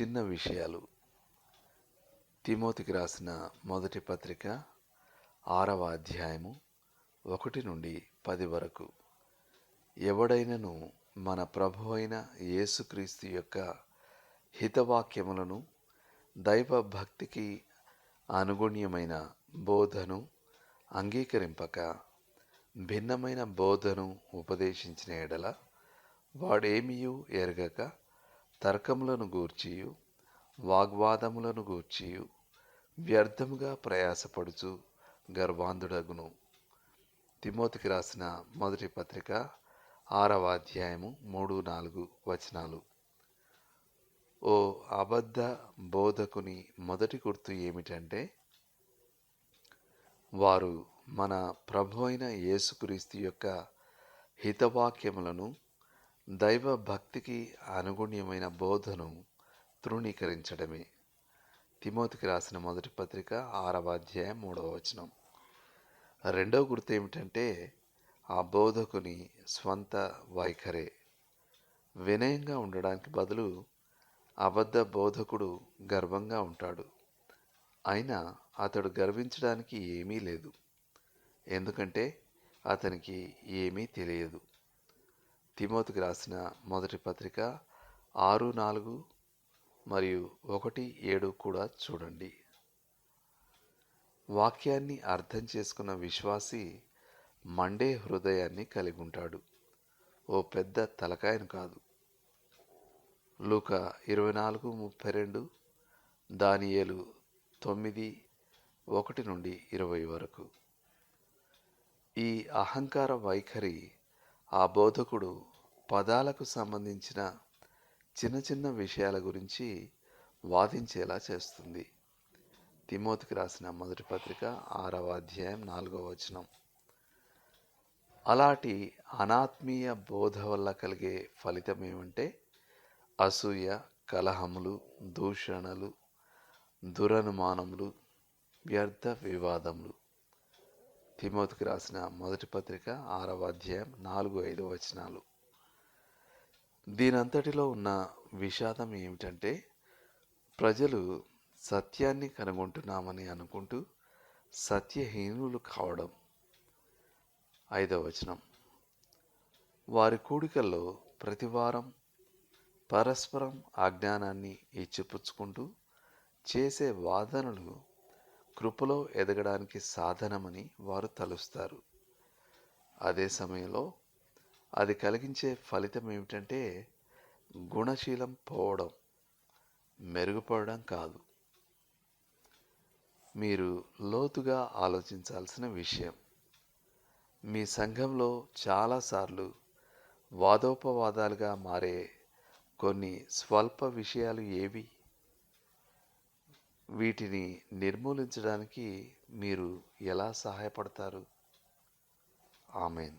చిన్న విషయాలు. తిమోతికి రాసిన మొదటి పత్రిక ఆరవ అధ్యాయము ఒకటి నుండి పది వరకు. ఎవడైనను మన ప్రభు అయిన యేసుక్రీస్తు యొక్క హితవాక్యములను దైవ భక్తికి అనుగుణ్యమైన బోధను అంగీకరింపక భిన్నమైన బోధను ఉపదేశించిన ఎడల వాడేమియూ ఎరగక తర్కములను గూర్చియు వాగ్వాదములను గూర్చియు వ్యర్థముగా ప్రయాసపడుచు గర్వాంధుడగును. తిమోతికి రాసిన మొదటి పత్రిక ఆరవ అధ్యాయము మూడు నాలుగు వచనాలు. ఓ అబద్ధ బోధకుని మొదటి గుర్తు ఏమిటంటే వారు మన ప్రభు అయిన యేసుక్రీస్తు యొక్క హితవాక్యములను దైవ భక్తికి అనుగుణ్యమైన బోధను తృణీకరించడమే. తిమోతికి రాసిన మొదటి పత్రిక ఆరవ అధ్యాయం మూడవ వచనం. రెండవ గుర్తు ఏమిటంటే ఆ బోధకుని స్వంత వైఖరే. వినయంగా ఉండడానికి బదులు అబద్ధ బోధకుడు గర్వంగా ఉంటాడు. అయినా అతడు గర్వించడానికి ఏమీ లేదు. ఎందుకంటే అతనికి ఏమీ తెలియదు. తిమోతికి రాసిన మొదటి పత్రిక ఆరు నాలుగు మరియు ఒకటి ఏడు కూడా చూడండి. వాక్యాన్ని అర్థం చేసుకున్న విశ్వాసి మండే హృదయాన్ని కలిగి ఉంటాడు. ఓ పెద్ద తలకాయను కాదు. లూక ఇరవై నాలుగు ముప్పై రెండు దానియేలు తొమ్మిది ఒకటి నుండి ఇరవై వరకు. ఈ అహంకార వైఖరి ఆ బోధకుడు పదాలకు సంబంధించిన చిన్న చిన్న విషయాల గురించి వాదించేలా చేస్తుంది. తిమోతికి రాసిన మొదటి పత్రిక ఆరవ అధ్యాయం నాలుగవ వచనం. అలాంటి అనాత్మీయ బోధ వల్ల కలిగే ఫలితం ఏమంటే అసూయ కలహములు దూషణలు దురనుమానములు వ్యర్థ వివాదములు. తిమోతికి రాసిన మొదటి పత్రిక ఆరవ అధ్యాయం నాలుగు ఐదు వచనాలు. దీనంతటిలో ఉన్న విషాదం ఏమిటంటే ప్రజలు సత్యాన్ని కనుగొంటున్నామని అనుకుంటూ సత్యహీనులు కావడం. ఐదవ వచనం. వారి కూడికల్లో ప్రతివారం పరస్పరం అజ్ఞానాన్ని ఇచ్చిపుచ్చుకుంటూ చేసే వాదనలు కృపలో ఎదగడానికి సాధనమని వారు తలుస్తారు. అదే సమయంలో అది కలిగించే ఫలితం ఏమిటంటే గుణశీలం పోవడం మెరుగుపడడం కాదు. మీరు లోతుగా ఆలోచించాల్సిన విషయం మీ సంఘంలో చాలాసార్లు వాదోపవాదాలుగా మారే కొన్ని స్వల్ప విషయాలు ఏవి? వీటిని నిర్మూలించడానికి మీరు ఎలా సహాయపడతారు? ఆమెన్.